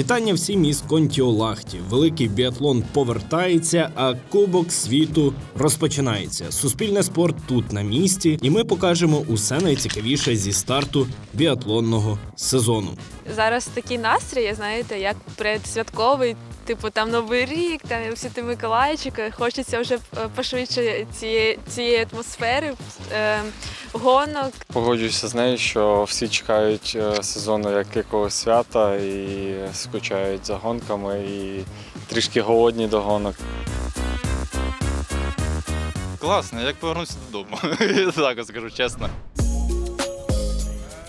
Вітання всім із Контіолахті. Великий біатлон повертається, а Кубок світу розпочинається. Суспільне спорт тут на місці, і ми покажемо усе найцікавіше зі старту біатлонного сезону. Зараз такий настрій, знаєте, як предсвятковий, типу там Новий рік, там всі ті Миколайчики. Хочеться вже е, пошвидше цієї, цієї атмосфери, е, гонок. Погоджуюся з нею, що всі чекають е, сезону як якогось свята і скучають за гонками і трішки голодні до гонок. Класно, як повернувся додому. так скажу чесно.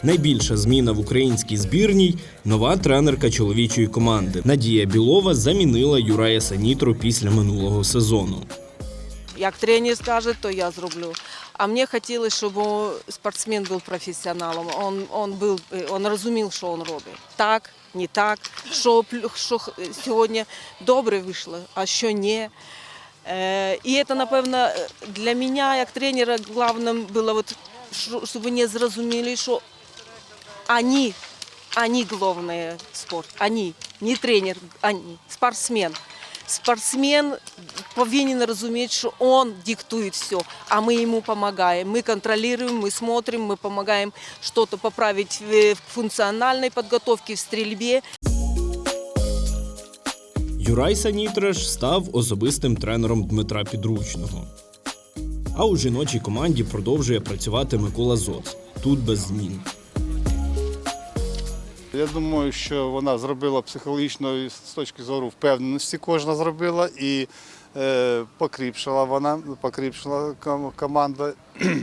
Найбільша зміна в українській збірній нова тренерка чоловічої команди. Надія Білова замінила Юрая Санітру після минулого сезону. Як тренер скаже, то я зроблю. А мені хотілося, щоб спортсмен був професіоналом. Он, он, був, он розумів, що він робить. Так, не так, що, що сьогодні добре вийшло, а що ні. Е, І це, напевно, для мене, як тренера, головним було, от, щоб вони зрозуміли, що они, они главное в спорт, они, не тренер, они, спортсмен. Спортсмен повинен разуметь, что он диктует все, а мы ему помогаем. Мы контролируем, мы смотрим, мы помогаем что-то поправить в в функциональной подготовке, в стрельбе. Юрай Санітраш став особистим тренером Дмитра Підручного. А у жіночій команді продовжує працювати Микола Зоц. Тут без змін. Я думаю, що вона зробила психологічно з точки зору впевненості, кожна зробила і е, покріпшила вона, покріпшила команда.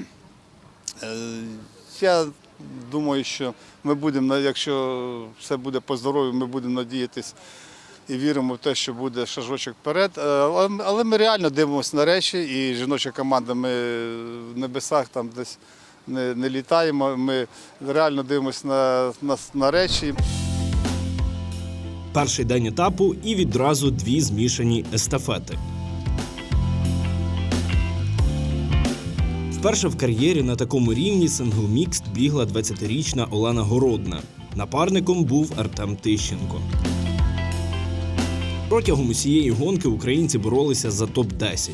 Е, я думаю, що ми будемо, якщо все буде по здоров'ю, ми будемо надіятись і віримо в те, що буде шажочок вперед. Е, Але, але ми реально дивимося на речі, і жіноча команда, ми в небесах там десь не, не літаємо. Ми реально дивимося на, на, на речі. Перший день етапу і відразу дві змішані естафети. Вперше в кар'єрі на такому рівні сингл-мікст бігла 20-річна Олена Городна. Напарником був Артем Тищенко. Протягом усієї гонки українці боролися за топ-10.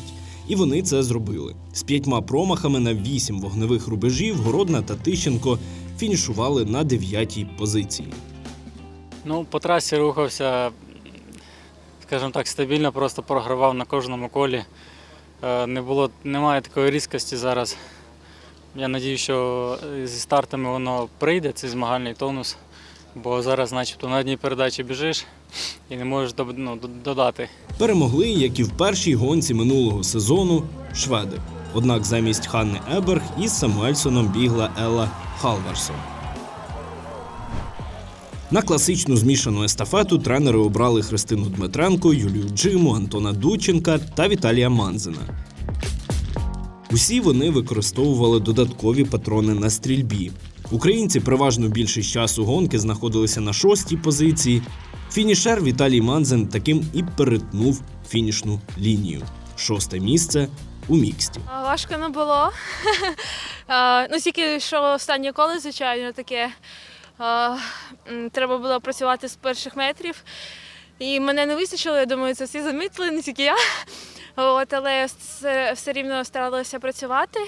І вони це зробили. З п'ятьма промахами на вісім вогневих рубежів Городна та Тищенко фінішували на дев'ятій позиції. Ну, по трасі рухався, скажімо так, стабільно, просто програвав на кожному колі. Е, Не було, немає такої різкості зараз. Я надію, що зі стартами воно прийде, цей змагальний тонус. Бо зараз, начебто, на одній передачі біжиш і не можеш ну, додати. Перемогли, як і в першій гонці минулого сезону, шведи. Однак замість Ханни Еберг із Самуельсоном бігла Елла Халварсон. На класичну змішану естафету тренери обрали Христину Дмитренко, Юлію Джиму, Антона Дученка та Віталія Манзина. Усі вони використовували додаткові патрони на стрільбі. Українці переважну більшість часу гонки знаходилися на шостій позиції. Фінішер Віталій Манзин таким і перетнув фінішну лінію. Шосте місце у міксті. Важко не було. Ну, тільки що останнє коло, звичайно, таке. Треба було працювати з перших метрів. І мене не вистачило, я думаю, це всі замітили, не тільки я. От, але все рівно старалася працювати.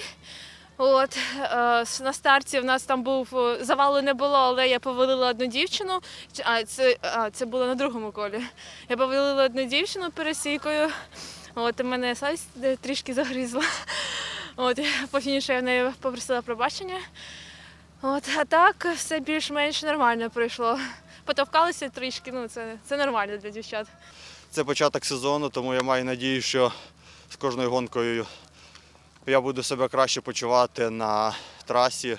От, е, на старті в нас там був е, завалу не було, але я повалила одну дівчину. А це, а, це було на другому колі. Я повалила одну дівчину пересійкою. От і мене совість е, трішки загризла. От, по фінішу я в неї попросила пробачення. От, а так все більш-менш нормально пройшло. Потовкалися трішки, ну це, це нормально для дівчат. Це початок сезону, тому я маю надію, що з кожною гонкою я буду себе краще почувати на трасі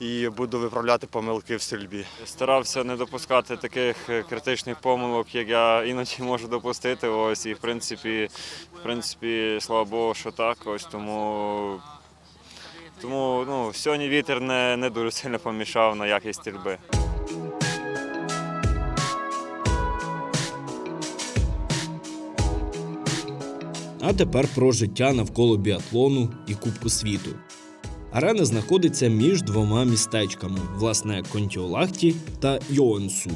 і буду виправляти помилки в стрільбі. Старався не допускати таких е, критичних помилок, як я іноді можу допустити. Ось і в принципі, в принципі, слава Богу, що так. Ось тому. Тому ну, сьогодні вітер не, не дуже сильно помішав на якість стрільби. А тепер про життя навколо біатлону і Кубку світу. Арена знаходиться між двома містечками, власне, Контіолахті та Йоенсу.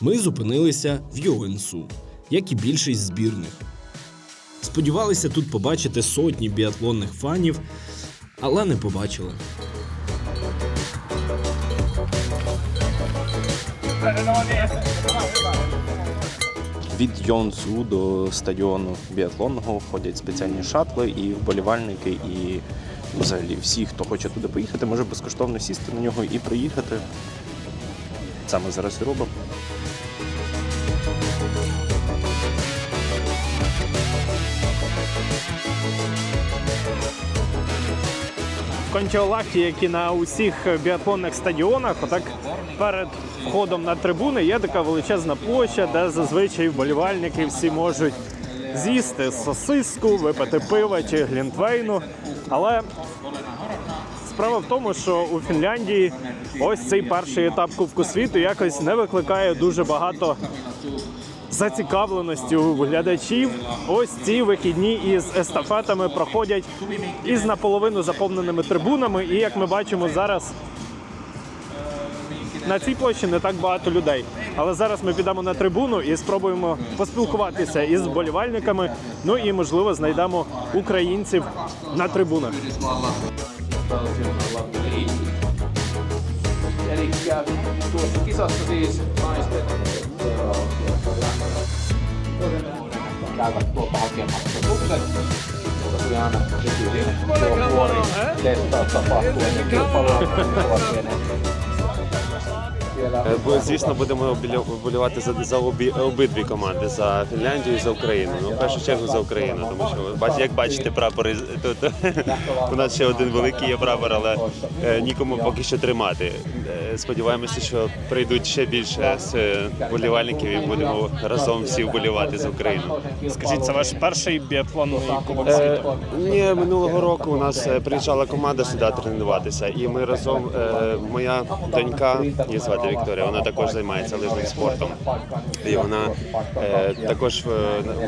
ми зупинилися в Йогенсу, як і більшість збірних. Сподівалися тут побачити сотні біатлонних фанів, але не побачили. Від Йонсу до стадіону біатлонного ходять спеціальні шатли і вболівальники, і взагалі всі, хто хоче туди поїхати, може безкоштовно сісти на нього і приїхати. Саме зараз і робимо. Thank Контіолахті, як і на усіх біатлонних стадіонах, отак перед входом на трибуни є така величезна площа, де зазвичай вболівальники всі можуть з'їсти сосиску, випити пива чи глінтвейну. Але справа в тому, що у Фінляндії ось цей перший етап Кубку світу якось не викликає дуже багато зацікавленості у глядачів. Ось ці вихідні із естафетами проходять із наполовину заповненими трибунами. І як ми бачимо зараз. На цій площі не так багато людей, але зараз ми підемо на трибуну і спробуємо поспілкуватися із вболівальниками. Ну і можливо знайдемо українців на трибунах. Eli käyvät Бо, звісно, будемо вболівати за, за обі, обидві команди за Фінляндію і за Україну. Ну, в першу чергу за Україну, тому що бач, як бачите, прапори тут у нас ще один великий є прапор, але е, нікому поки що тримати. Сподіваємося, що прийдуть ще більше з е, вболівальників і будемо разом всі вболівати за Україну. Скажіть, це ваш перший біатлонний кубок Е, ні, минулого року у нас е, приїжджала команда сюди тренуватися, і ми разом. Моя донька, її звати Вікторія, вона також займається лижним спортом. І вона також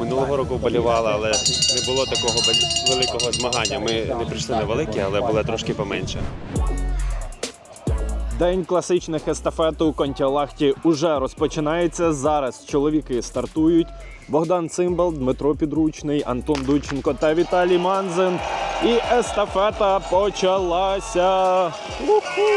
минулого року вболівала, але не було такого великого змагання. Ми не прийшли на велике, але було трошки поменше. День класичних естафет у Контіолахті уже розпочинається. Зараз чоловіки стартують. Богдан Цимбал, Дмитро Підручний, Антон Дученко та Віталій Манзин. І естафета почалася. Уху!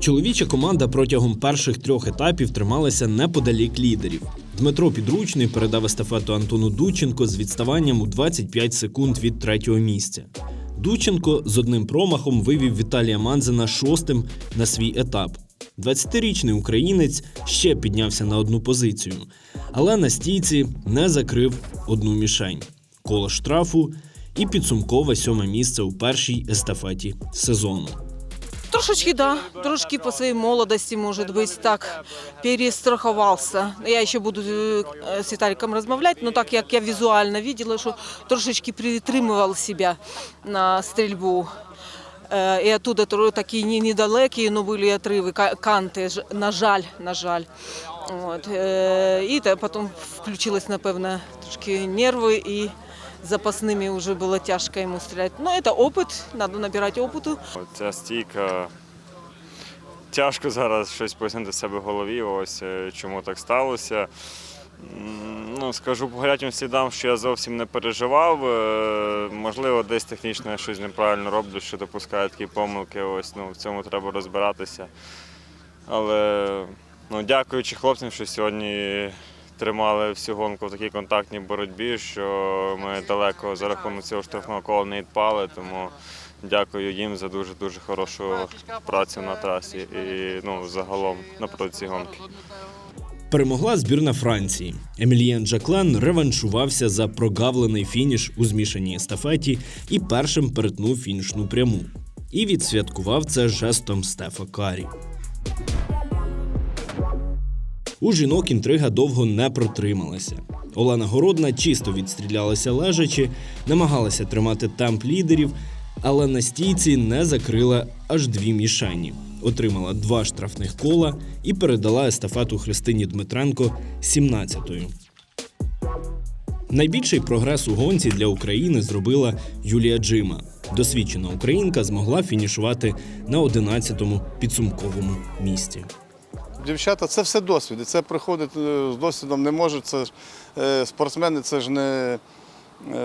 Чоловіча команда протягом перших трьох етапів трималася неподалік лідерів. Дмитро Підручний передав естафету Антону Дученко з відставанням у 25 секунд від третього місця. Дученко з одним промахом вивів Віталія Манзена шостим на свій етап. 20-річний українець ще піднявся на одну позицію, але на стійці не закрив одну мішень коло штрафу і підсумкове сьоме місце у першій естафеті сезону. Трошечки, да, трошки по своей молодости, может быть, так перестраховался. Я еще буду э, с Виталиком размовлять, но так як я визуально видела, что трошечки притримывал себя на стрельбу. Е, І оттуда тро- такі не- недалекі, но були отриви, ка- канти, ж- на жаль, на жаль. От. е, І та потім включились, напевно, трошки нерви і запасними вже було тяжко йому стріляти. Ну, це опит, треба набирати опиту. Ця стійка. Тяжко зараз щось пояснити себе в голові, ось е, чому так сталося. Ну, скажу по гарячим слідам, що я зовсім не переживав. Е, Можливо, десь технічно я щось неправильно роблю, що допускаю такі помилки. Ось ну, в цьому треба розбиратися. Але ну, дякуючи хлопцям, що сьогодні тримали всю гонку в такій контактній боротьбі, що ми далеко за рахунок цього штрафного кола не відпали. Тому дякую їм за дуже дуже хорошу працю на трасі і ну, загалом напроти гонки. Перемогла збірна Франції. Емілієн Жаклен реваншувався за прогавлений фініш у змішаній естафеті і першим перетнув фінішну пряму. І відсвяткував це жестом Стефа Карі. У жінок інтрига довго не протрималася. Олена Городна чисто відстрілялася лежачи, намагалася тримати темп лідерів, але на стійці не закрила аж дві мішені. Отримала два штрафних кола і передала естафету Христині Дмитренко 17-ю. Найбільший прогрес у гонці для України зробила Юлія Джима. Досвідчена українка змогла фінішувати на 11-му підсумковому місці. Дівчата, це все досвід. Це приходить е, з досвідом не можуть. Це ж е, спортсмени, це ж не, е,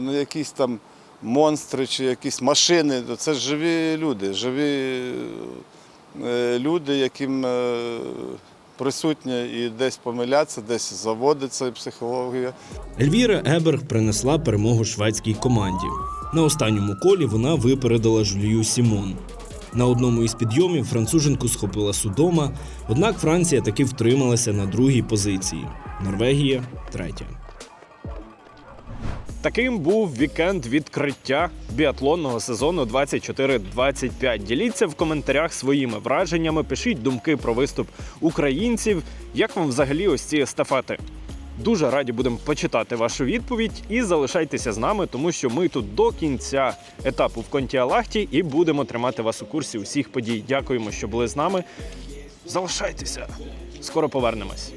не якісь там монстри чи якісь машини. Це живі люди, живі е, люди, яким е, присутня і десь помилятися, десь заводиться психологія. Ельвіра Еберг принесла перемогу шведській команді. На останньому колі вона випередила Жулію Сімон. На одному із підйомів француженку схопила судома, однак Франція таки втрималася на другій позиції. Норвегія третя. Таким був вікенд відкриття біатлонного сезону 24-25. Діліться в коментарях своїми враженнями, пишіть думки про виступ українців. Як вам взагалі ось ці естафети? Дуже раді будемо почитати вашу відповідь і залишайтеся з нами, тому що ми тут до кінця етапу в Контіалахті і будемо тримати вас у курсі усіх подій. Дякуємо, що були з нами. Залишайтеся. Скоро повернемось.